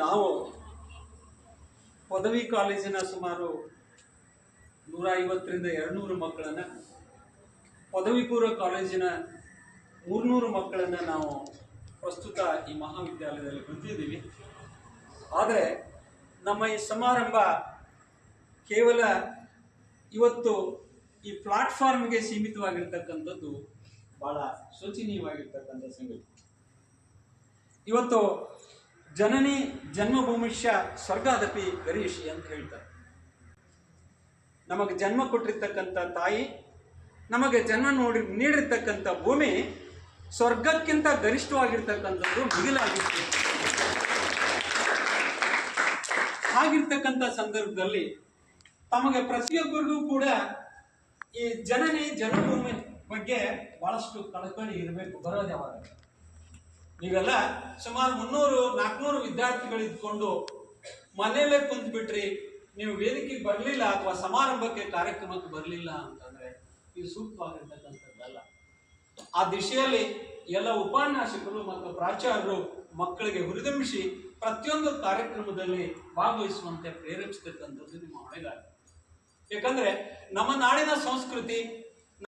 ನಾವು ಪದವಿ ಕಾಲೇಜಿನ ಸುಮಾರು ನೂರ ಐವತ್ತರಿಂದ ಎರಡುನೂರು ಮಕ್ಕಳನ್ನ ಪದವಿ ಪೂರ್ವ ಕಾಲೇಜಿನ ಮೂರ್ನೂರು ಮಕ್ಕಳನ್ನ ನಾವು ಪ್ರಸ್ತುತ ಈ ಮಹಾವಿದ್ಯಾಲಯದಲ್ಲಿ ಹೊಂದಿದ್ದೀವಿ ಆದರೆ ನಮ್ಮ ಈ ಸಮಾರಂಭ ಕೇವಲ ಇವತ್ತು ಈ ಪ್ಲಾಟ್ಫಾರ್ಮ್ಗೆ ಸೀಮಿತವಾಗಿರ್ತಕ್ಕಂಥದ್ದು ಭಾಳ ಶೋಚನೀಯವಾಗಿರ್ತಕ್ಕಂಥ ಸಂಗತಿ. ಇವತ್ತು ಜನನಿ ಜನ್ಮಭೂಮಿಷ್ಯ ಸ್ವರ್ಗಾದಪಿ ಗರೀಶಿ ಅಂತ ಹೇಳ್ತಾರೆ. ನಮಗೆ ಜನ್ಮ ಕೊಟ್ಟಿರ್ತಕ್ಕಂಥ ತಾಯಿ, ನಮಗೆ ಜನ್ಮ ನೋಡಿ ನೀಡಿರ್ತಕ್ಕಂಥ ಭೂಮಿ ಸ್ವರ್ಗಕ್ಕಿಂತ ಗರಿಷ್ಠವಾಗಿರ್ತಕ್ಕಂಥದ್ದು ಮಿಗಿಲಾಗಿರ್ತದೆ. ಹಾಗಿರ್ತಕ್ಕಂಥ ಸಂದರ್ಭದಲ್ಲಿ ತಮಗೆ ಪ್ರತಿಯೊಬ್ಬರಿಗೂ ಕೂಡ ಈ ಜನನಿ ಜನ್ಮಭೂಮಿ ಬಗ್ಗೆ ಬಹಳಷ್ಟು ಕಳಕಳಿ ಇರಬೇಕು, ಬರೋದೇ ಯಾವಾಗ ನೀವೆಲ್ಲ ಸುಮಾರು ಮುನ್ನೂರು ನಾಲ್ಕುನೂರು ವಿದ್ಯಾರ್ಥಿಗಳು ಇದ್ಕೊಂಡು ಮನೆಯಲ್ಲೇ ಕುಂತ್ ಬಿಟ್ರಿ ನೀವು ವೇದಿಕೆಗೆ ಬರಲಿಲ್ಲ ಅಥವಾ ಸಮಾರಂಭಕ್ಕೆ ಕಾರ್ಯಕ್ರಮಕ್ಕೆ ಬರಲಿಲ್ಲ ಅಂತಂದ್ರೆ ಇದು ಸೂಕ್ತವಾಗಿರ್ತಕ್ಕಂಥದ್ದಲ್ಲ. ಆ ದಿಶೆಯಲ್ಲಿ ಎಲ್ಲ ಉಪನ್ಯಾಸಕರು ಮತ್ತು ಪ್ರಾಚಾರ್ಯರು ಮಕ್ಕಳಿಗೆ ಹುರಿದುಂಬಿಸಿ ಪ್ರತಿಯೊಂದು ಕಾರ್ಯಕ್ರಮದಲ್ಲಿ ಭಾಗವಹಿಸುವಂತೆ ಪ್ರೇರೇಪಿಸ್ತಕ್ಕಂಥದ್ದು ನಿಮ್ಮ ಹೊಣೆಗಾರಿಕೆ. ಯಾಕಂದ್ರೆ ನಮ್ಮ ನಾಡಿನ ಸಂಸ್ಕೃತಿ